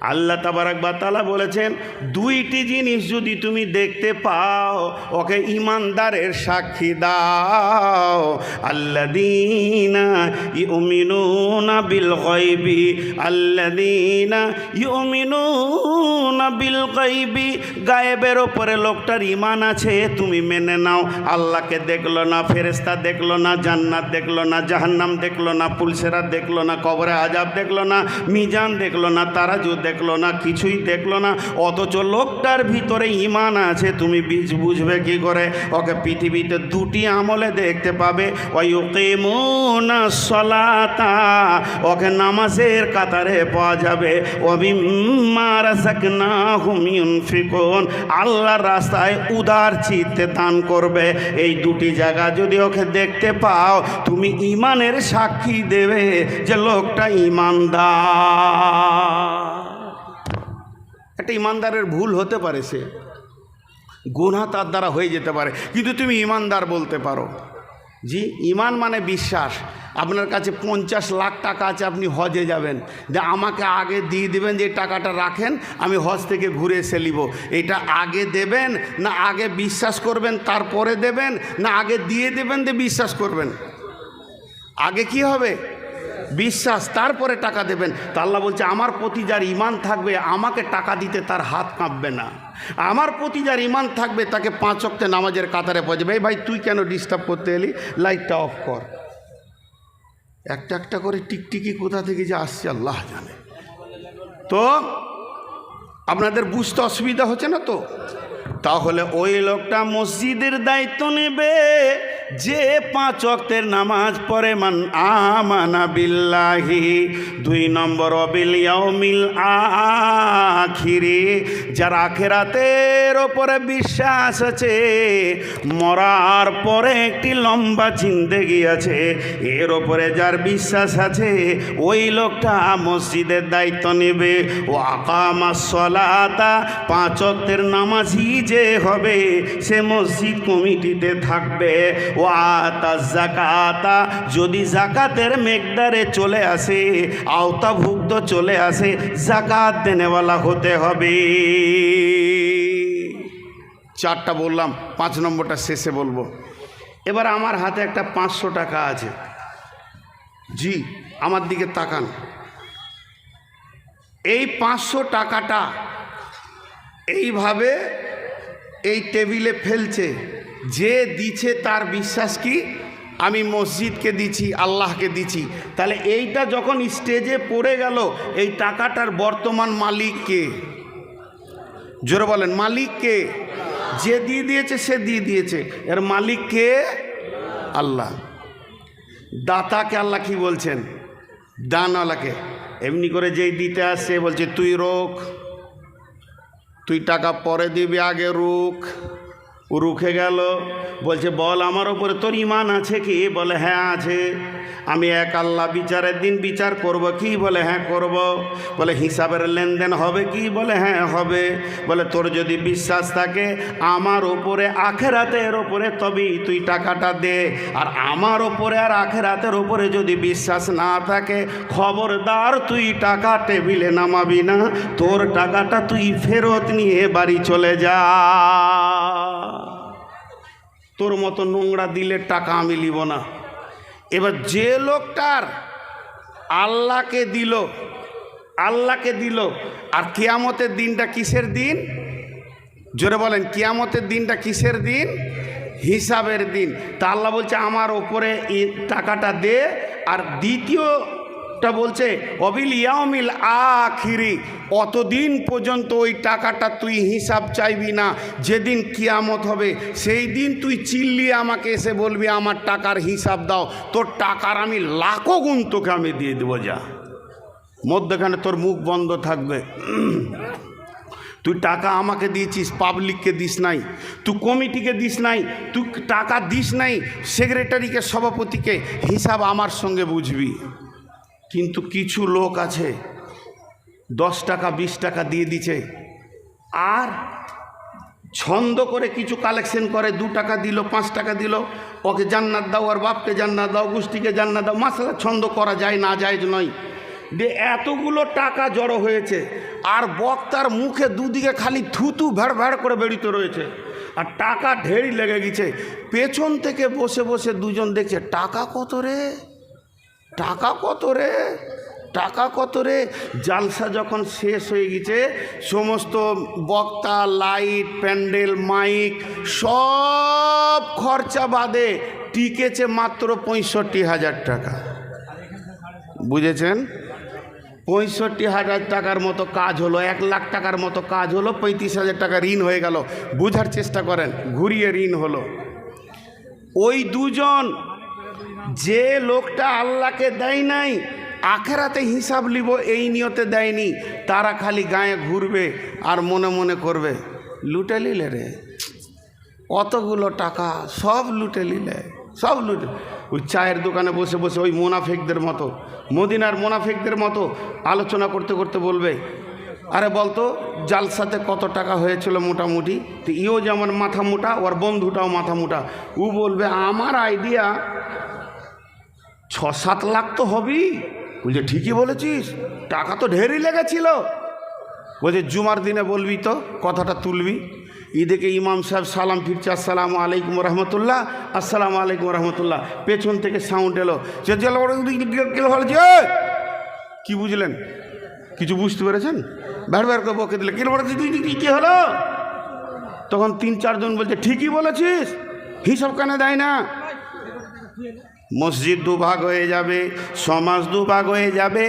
আল্লাহ তাবারাক বা তালা বলেছেন, দুইটি জিনিস যদি তুমি দেখতে পাও, ওকে ইমানদারের সাক্ষী দাও। আল্লাদিনা ইউমিনুনা বিল গায়বি আল্লাদিনা ইউমিনুনা বিল গায়বি, গায়েবের ওপরে লোকটার ইমান আছে, তুমি মেনে নাও। আল্লাহকে দেখল না ফেরেস্তা দেখল না, জান্নাত দেখল না, জাহান্নাম দেখল না, পুলসেরা দেখল না, কবরে আজাব দেখল না, মিজান দেখল না, তারাজু দেখল না, কিছুই দেখল না। অথচ লোকটার ভিতরে ইমান আছে, তুমি বীজ বুঝবে কি করে? ওকে পৃথিবীতে দুটি আমলে দেখতে পাবে। ওয়ুকিমুনা সলাতা, ওকে নামাজের কাতারে পাওয়া যাবে। আল্লাহর রাস্তায় উদার চিত্তে দান করবে। এই দুটি জায়গা যদি ওকে দেখতে পাও, তুমি ইমানের সাক্ষী দেবে যে লোকটা ইমানদার একটা ইমানদারের ভুল হতে পারে সে। গুণা তার দ্বারা হয়ে যেতে পারে। কিন্তু তুমি ইমানদার বলতে পারো। জি, ইমান মানে বিশ্বাস। আপনার কাছে পঞ্চাশ লাখ টাকা আছে, আপনি হজে যাবেন। যে আমাকে আগে দিয়ে দেবেন যে টাকাটা রাখেন, আমি হজ থেকে ঘুরে এসে নিব। এটা আগে দেবেন, না আগে বিশ্বাস করবেন, তারপরে দেবেন, না আগে দিয়ে দেবেন, দিয়ে বিশ্বাস করবেন। আগে কি হবে? বিশ্বাস, তারপরে টাকা দেবেন। তা আল্লাহ বলছে, আমার প্রতি যার ইমান থাকবে, আমাকে টাকা দিতে তার হাত কাঁপবে না। আমার প্রতি যার ইমান থাকবে, তাকে পাঁচ অক্টে নামাজের কাতারে পৌঁছবে এই ভাই, তুই কেন ডিস্টার্ব করতে এলি? লাইটটা অফ কর। একটা একটা করে টিকটিকি কোথা থেকে যে আসছে, আল্লাহ জানে। তো, আপনাদের বুঝতে অসুবিধা হচ্ছে না তো? তাহলে ওই লোকটা মসজিদের দায়িত্ব নেবে। যে পাঁচ অক্তের নামাজ পড়ে, মান আমানা বিল্লাহি, দুই নম্বর অবিল ইয়াউমিল আখিরি, যার আখেরাতের ওপরে বিশ্বাস আছে, মরার পরে একটি লম্বা জিন্দেগি আছে, এর ওপরে যার বিশ্বাস আছে, ওই লোকটা মসজিদের দায়িত্ব নেবে, ও আকামা সলাতা, পাঁচ অক্তের নামাজই যে হবে, সে মসজিদ কমিটিতে থাকবে ও আতা জাকাতা যদি জাকাতের মেঘদারে চলে আসে, আওতাভুক্ত চলে আসে জাকাত দেনেওয়ালা হতে হবে। চারটা বললাম, পাঁচ নম্বরটা শেষে বলব। এবার আমার হাতে একটা পাঁচশো টাকা আছে। জি, আমার দিকে তাকান। এই পাঁচশো টাকাটা এইভাবে এই টেবিলে ফেলছে যে দিছে তার বিশ্বাস কি? আমি মসজিদকে দিছি, আল্লাহকে দিছি। তাহলে এইটা যখন স্টেজে পড়ে গেল, এই টাকাটার বর্তমান মালিক কে? জোরে বলেন, মালিক কে? যে দিয়ে দিয়েছে, সে দিয়ে দিয়েছে। এর মালিক কে? আল্লাহ। দাতাকে আল্লাহ কি বলছেন? দানওয়ালাকে। এমনি করে যেই দিতে আসছে, বলছে, তুই রোখ তুই টাকা পরে দিবি, আগে রুখ রুখে গেল। বলছে, বল, আমার ওপরে তোর ইমান আছে কি? বলে হ্যাঁ আছে। আমি এক আল্লাহ বিচারের দিন বিচার করব কি? বলে হ্যাঁ করব। বলে, হিসাবের লেনদেন হবে কি? বলে হ্যাঁ হবে। বলে, তোর যদি বিশ্বাস থাকে, আমার ওপরে আখেরাতের ওপরে তবেই তুই টাকাটা দে। আর আমার ওপরে আর আখেরাতের ওপরে যদি বিশ্বাস না থাকে, খবরদার তুই টাকা টেবিলে নামাবি না। তোর টাকাটা তুই ফেরত নিয়ে বাড়ি চলে যা। তোর মতো নোংরা দিলে টাকা আমি নিব না। এবার যে লোকটার আল্লাহকে দিল আল্লাহকে দিল, আর কিয়ামতের দিনটা কিসের দিন? জোরে বলেন, কিয়ামতের দিনটা কিসের দিন? হিসাবের দিন। তা আল্লাহ বলছে, আমার ওপরে টাকাটা দে, আর দ্বিতীয়টা বলছে, অবিল ইয়ামিল আখিরি, অতদিন পর্যন্ত ওই টাকাটা তুই হিসাব চাইবি না। যেদিন কিয়ামত হবে, সেই দিন তুই চিল্লিয়ে আমাকে এসে বলবি, আমার টাকার হিসাব দাও, তোর টাকার আমি লাখো গুণ তোকে আমি দিয়ে দেবো, যা। মধ্যখানে তোর মুখ বন্ধ থাকবে। তুই টাকা আমাকে দিয়েছিস পাবলিককে দিস নাই, তুই কমিটিকে দিস নাই, তুই টাকা দিস নাই সেক্রেটারিকে সভাপতিকে হিসাব আমার সঙ্গে বুঝবি। কিন্তু কিছু লোক আছে, দশ টাকা, বিশ টাকা দিয়ে দিছে। আর ছন্দ করে কিছু কালেকশন করে, দু টাকা দিল, পাঁচ টাকা দিল, ওকে জান্নাত দাও আর বাপকে জান্নাত দাও, গোষ্ঠীকে জান্নাত দাও মাসালা ছন্দ করা যায় না, যায় নয়। যে এতগুলো টাকা জড়ো হয়েছে, আর বক্তার মুখে দুদিকে খালি থুতু ভ্যাড় ভ্যাড় করে বেরিতে রয়েছে, আর টাকা ঢেরি লেগে গেছে। পেছন থেকে বসে বসে দুজন দেখছে, টাকা কত রে? টাকা কত রে? টাকা কত রে? জালসা যখন শেষ হয়ে গেছে, সমস্ত বক্তা, লাইট, প্যান্ডেল, মাইক, সব খরচা বাদে টিকেছে মাত্র পঁয়ষট্টি হাজার টাকা। বুঝেছেন? পঁয়ষট্টি হাজার টাকার মতো কাজ হলো, এক লাখ টাকার মতো কাজ হলো, পঁয়ত্রিশ হাজার টাকা ঋণ হয়ে গেল। বুঝার চেষ্টা করেন, ঘুরিয়ে ঋণ হলো। ওই দুজন যে লোকটা আল্লাহকে দেয় নাই, আখেরাতে হিসাব লিব, এই নিয়তে দেয়নি। তারা খালি গায়ে ঘুরবে আর মনে মনে করবে, লুটে নিলে রে? কতগুলো টাকা সব লুটে নিলে, সব লুটে ওই চায়ের দোকানে বসে বসে ওই মোনাফেকদের মতো, মদিনার মোনাফেকদের মতো আলোচনা করতে করতে বলবে, আরে বলতো, জালসাতে কত টাকা হয়েছিল মোটামুটি? তো ইও যেমন মাথা মোটা, ওর বন্ধুটাও মাথা মোটা। ও বলবে, আমার আইডিয়া ছ সাত লাখ তো হবেই। বলছে, ঠিকই বলেছিস, টাকা তো ঢেরই লেগেছিল। বলছে, জুমার দিনে বলবি তো, কথাটা তুলবি। ঈদেকে ইমাম সাহেব, সালাম ফিরছে, আসসালামু আলাইকুম রহমতুল্লাহ, আসসালামু আলাইকুম রহমতুল্লাহ। পেছন থেকে সাউন্ড এলো, যে কি বুঝলেন? কিছু বুঝতে পেরেছেন? ভ্যাড় ভ্যাড় করে বকে দিলে, কিলো কী হলো? তখন তিন চারজন বলছে, ঠিকই বলেছিস, হিসাব কেন দেয় না। মসজিদ দুভাগ হয়ে যাবে, সমাজ দুভাগ হয়ে যাবে,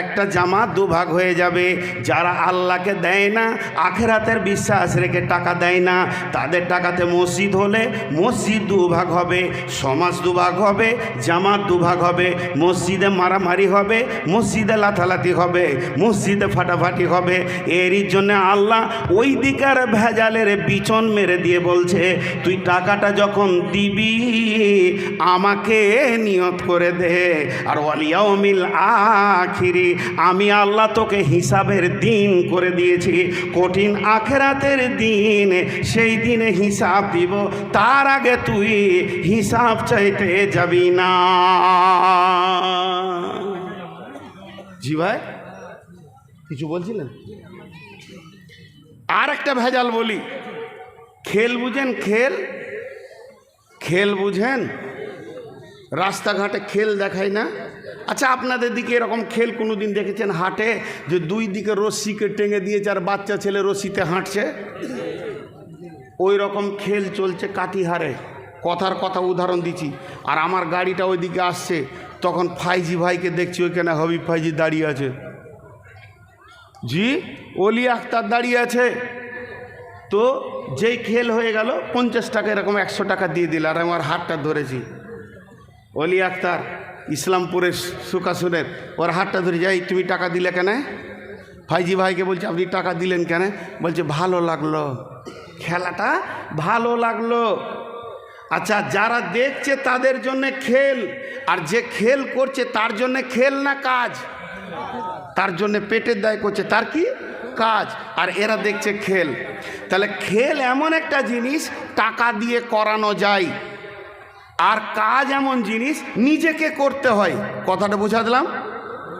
একটা জামাত দুভাগ হয়ে যাবে। যারা আল্লাহকে দেয় না, আখেরাতের বিশ্বাস রেখে টাকা দেয় না, তাদের টাকাতে মসজিদ হলে মসজিদ দুভাগ হবে, সমাজ দুভাগ হবে, জামাত দুভাগ হবে, মসজিদে মারামারি হবে, মসজিদে লাথালাতি হবে, মসজিদে ফাটাফাটি হবে। এরই জন্য আল্লাহ ওই দিকের ভেজালের বিচন মেরে দিয়ে বলছে, তুই টাকাটা যখন দিবি, আমাকে নিয়ত করে দে। আর ওয়ালিয়াউমিল আখিরি, আমি আল্লাহ তোকে হিসাবের দিন করে দিয়েছি। কঠিন আখেরাতের দিন, সেই দিনে হিসাব দিব। তার আগে তুই হিসাব চাইতে যাবি না। জি ভাই, কিছু বলছিলেন? আর একটা ভেজাল বলি। খেল বুঝেন, খেল? খেল বুঝেন? রাস্তাঘাটে খেল দেখায় না? আচ্ছা আপনাদের দিকে এরকম খেল কোনো দিন দেখেছেন হাটে? যে দুই দিকে রশ্মিকে টেঙে দিয়েছে আর বাচ্চা ছেলে রশ্মিতে হাঁটছে? ওই রকম খেল চলছে কাটিহারে। কথার কথা উদাহরণ দিচ্ছি। আর আমার গাড়িটা ওইদিকে আসছে। তখন ফাইজি ভাইকে দেখছি, ওইখানে হবিব ফাইজি দাঁড়িয়ে আছে। জি অলি আখতার দাঁড়িয়ে আছে। তো যেই খেল হয়ে গেল, পঞ্চাশ টাকা এরকম একশো টাকা দিয়ে দিল। আর আমার হাতটা ধরেছি। অলি আক্তার ইসলামপুরের সুকাসুরের ওর হাতটা ধরে যাই তুমি টাকা দিলে কেন? ভাইজি ভাইকে বলছে, আপনি টাকা দিলেন কেন? বলছে, ভালো লাগল। খেলাটা ভালো লাগল। আচ্ছা যারা দেখছে তাদের জন্য খেল, আর যে খেল করছে তার জন্য খেল না কাজ? তার জন্য পেটের দায় করছে, তার কি কাজ? আর এরা দেখছে খেল। তাহলে খেল এমন একটা জিনিস, টাকা দিয়ে করানো যায়। আর কাজ এমন জিনিস নিজেকে করতে হয়। কথাটা বোঝা দিলাম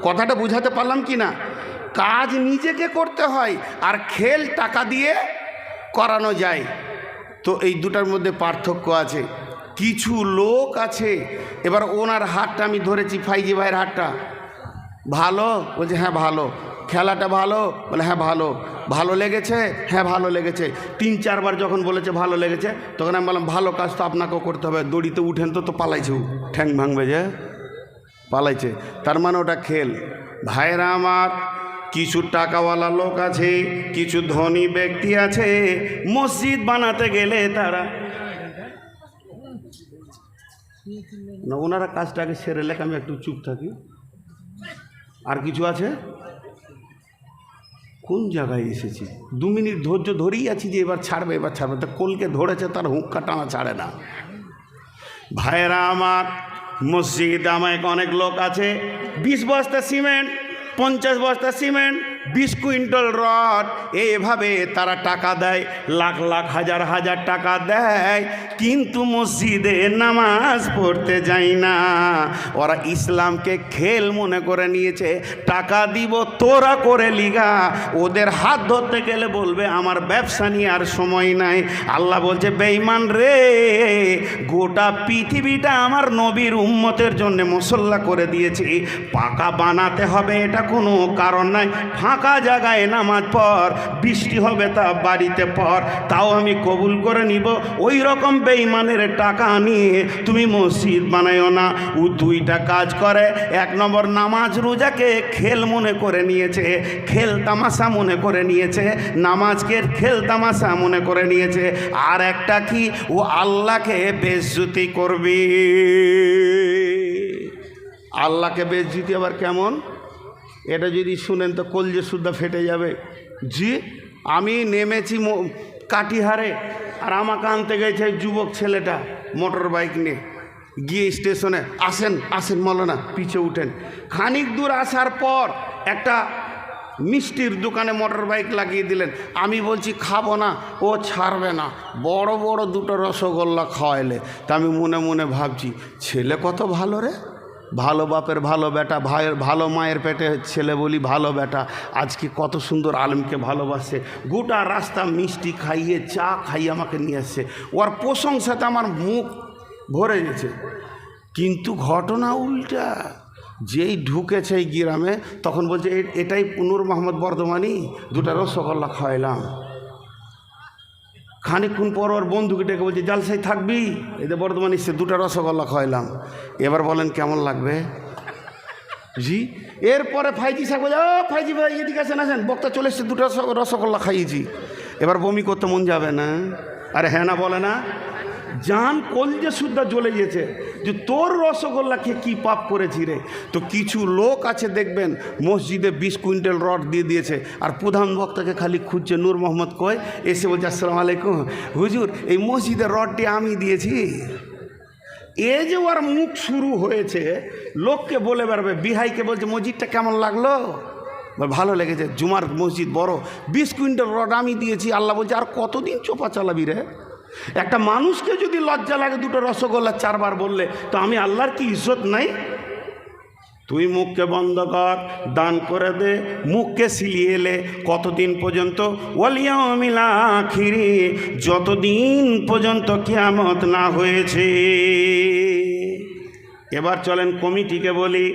কথাটা বোঝাতে পারলাম কি না? কাজ নিজেকে করতে হয় আর খেল টাকা দিয়ে করানো যায়। তো এই দুটার মধ্যে পার্থক্য আছে। কিছু লোক আছে, এবার ওনার হাতটা আমি ধরেছি ফাইজি ভাইয়ের হাতটা। ভালো? বলছে হ্যাঁ ভালো। খেলাটা ভালো? বলে হ্যাঁ ভালো। ভালো লেগেছে? হ্যাঁ ভালো লেগেছে। তিন, চারবার যখন বলেছে ভালো লেগেছে, তখন আমি বললাম, ভালো কাজ তো আপনাকেও করতে হবে। দড়িতে উঠেন তো তো পালাইছে ঠ্যাং ভাঙবে যে। পালাইছে। তার মানে ওটা খেল। ভাইরা আমার, কিছু টাকাওয়ালা লোক আছে, কিছু ধনী ব্যক্তি আছে। মসজিদ বানাতে গেলে তারা না, ওনারা কাজটাকে সেরে লেখা, আমি একটু চুপ থাকি। আর কিছু আছে? কোন জায়গায় এসেছি? দু মিনিট ধৈর্য ধরেই আছি যে এবার ছাড়বে এবার ছাড়বে। তা কোলকে ধরেছে, তার হুক্কা টানা ছাড়ে না। ভাইয়েরা আমার, মসজিদ আমায় অনেক লোক আছে। বিশ বস্তা সিমেন্ট, পঞ্চাশ বস্তা সিমেন্ট বিশ কুইন্টাল রড, এভাবে তারা টাকা দেয়, লাখ লাখ হাজার হাজার টাকা দেয়। কিন্তু মসজিদে নামাজ পড়তে যায় না। ওরা ইসলামকে খেল মনে করে নিয়েছে, টাকা দিব, তোরা করে লিগা। ওদের হাত ধরতে গেলে বলবে, আমার ব্যবসা নিয়ে আর সময় নাই। আল্লাহ বলছে, বেঈমান রে, গোটা পৃথিবীটা আমার নবীর উম্মতের জন্য মুসল্লা করে দিয়েছি। পাকা বানাতে হবে, এটা কোনো কারণ নাই। ফাঁকা জায়গায় নামাজ পর বৃষ্টি হবে তা বাড়িতে পর তাও আমি কবুল করে নিব। ওই রকম বেঈমানের টাকা নিয়ে তুমি মসজিদ বানাইও না। ও দুইটা কাজ করে, এক নম্বর নামাজ রোজাকে খেল মনে করে নিয়েছে, খেল তামাশা মনে করে নিয়েছে, নামাজকে খেল তামাশা মনে করে নিয়েছে। আর একটা কি? ও আল্লাহকে বেজ্জুতি করবে। আল্লাহকে বেজ্জুতি আবার কেমন? এটা যদি শুনেন তো কলজে সুদ্ধা ফেটে যাবে। জি, আমি নেমেছি কাটিহারে আর আমাকে আনতে গেছে যুবক ছেলেটা মোটর বাইক নিয়ে। গিয়ে স্টেশনে, আসেন আসেন মলনা, পিছে উঠেন। খানিক দূর আসার পর একটা মিষ্টির দোকানে মোটর বাইক লাগিয়ে দিলেন। আমি বলছি, খাব না, ও ছাড়বে না। বড় বড় দুটো রসগোল্লা খাওয়াইলে। তা আমি মনে মনে ভাবছি, ছেলে কত ভালো রে? ভালো বাপের ভালো বেটা, ভাইয়ের ভালো মায়ের পেটে ছেলে বলি ভালো বেটা, আজকে কত সুন্দর আলমকে ভালোবাসে। গোটা রাস্তা মিষ্টি খাইয়ে, চা খাইয়ে আমাকে নিয়ে আসছে ওর প্রশংসাতে আমার মুখ ভরে গেছে। কিন্তু ঘটনা উল্টা। যেই ঢুকেছে এই গ্রামে, তখন বলছে এটাই নূর মোহাম্মদ বর্ধমানি দুটা রসগোল্লা খাওয়াইলাম। খানিকক্ষণ পর ওর বন্ধুকে ডেকে বলছে জালসাই থাকবি? এদের বর্ধমান এসছে দুটা রসগোল্লা খাওয়াইলাম। এবার বলেন কেমন লাগবে? জি। এরপরে ফাইজি সাহেব বলে ও, ফাইজি ভাই, এদিকে আসেন আসেন। বক্তা চলে এসছে, দুটো রসগোল্লা খাইয়েছি। এবার বমি করতে মন যাবে না? আরে হ্যাঁ না, বলে না। জান কলজে সুদ্ধা জ্বলে গেছে, যে তোর রসগোল্লাকে কি পাপ করেছি রে? তো কিছু লোক আছে দেখবেন, মসজিদে বিশ কুইন্টাল রড দিয়ে দিয়েছে, আর প্রধান বক্তাকে খালি খুঁজছে, নূর মোহাম্মদ কয় এসে বলছে, আসসালাম আলাইকুম। হুজুর, এই মসজিদের রডটি আমি দিয়েছি। এ যে ওর মুখ শুরু হয়েছে, লোককে বলে বেড়াবে, বিহাইকে বলছে, মসজিদটা কেমন লাগল? ভালো লেগেছে, জুমার মসজিদ বড়। বিশ কুইন্টাল রড আমি দিয়েছি, আল্লাহ বলছে, আর কতদিন চোপা চালাবি রে? একটা মানুষকে যদি লজ্জা লাগে দুটো রসগোল্লা চারবার বললে, তো আমি আল্লাহর কি ইজ্জত নাই? তুই মুখকে বন্ধ কর, দান করে দে, মুখকে সিলিয়ে এলে কতদিন পর্যন্ত? ওয়ালিয়ামিলা খিরি যতদিন পর্যন্ত কিয়ামত না হয়েছে। এবার চলেন কমিটিকে বলি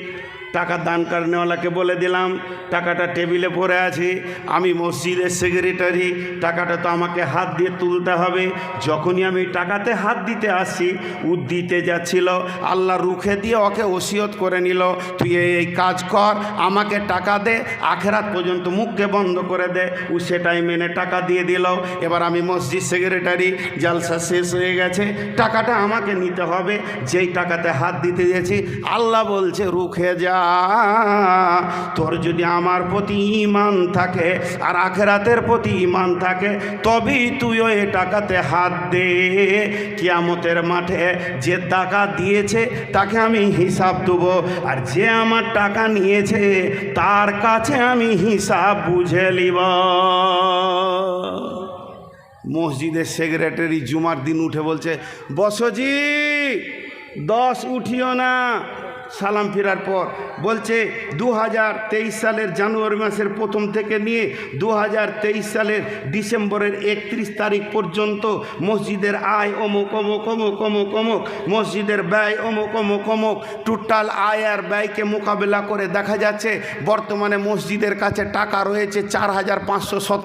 টাকা দান কারণেওয়ালাকে বলে দিলাম, টাকাটা টেবিলে পড়ে আছে, আমি মসজিদের সেক্রেটারি টাকাটা তো আমাকে হাত দিয়ে তুলতে হবে। যখনই আমি টাকাতে হাত দিতে আসছি ও দিতে যাচ্ছিল, আল্লাহ রুখে দিয়ে ওকে ওসিয়ত করে নিল, তুই এই কাজ কর, আমাকে টাকা দে, আখেরাত পর্যন্ত মুখকে বন্ধ করে দে। ও সেটাই মেনে টাকা দিয়ে দিল। এবার আমি মসজিদ সেক্রেটারি জালসা শেষ হয়ে গেছে, টাকাটা আমাকে নিতে হবে, যেই টাকাতে হাত দিতে গেছি, আল্লাহ বলছে, রুখে যা। তোর যদি আমার প্রতি ইমান থাকে আর আখেরাতের প্রতি ইমান থাকে, তবেই তুইও এ টাকাতে হাত দে। কিয়ামতের মাঠে যে টাকা দিয়েছে, তাকে আমি হিসাব দেবো। আর যে আমার টাকা নিয়েছে, তার কাছে আমি হিসাব বুঝে নিব। মসজিদের সেক্রেটারি জুমার দিন উঠে বলছে, বসজি, দশ উঠিও না। সালাম ফেরার পর বলছে দু সালের জানুয়ারি মাসের প্রথম থেকে নিয়ে দু সালের ডিসেম্বরের একত্রিশ তারিখ পর্যন্ত মসজিদের আয় অমুক অমুক অমুক অমুক অমুক, মসজিদের ব্যয় অমুক অমুক অমুক টোটাল আয় আর ব্যয়কে মোকাবেলা করে দেখা যাচ্ছে, বর্তমানে মসজিদের কাছে টাকা রয়েছে চার হাজার পাঁচশো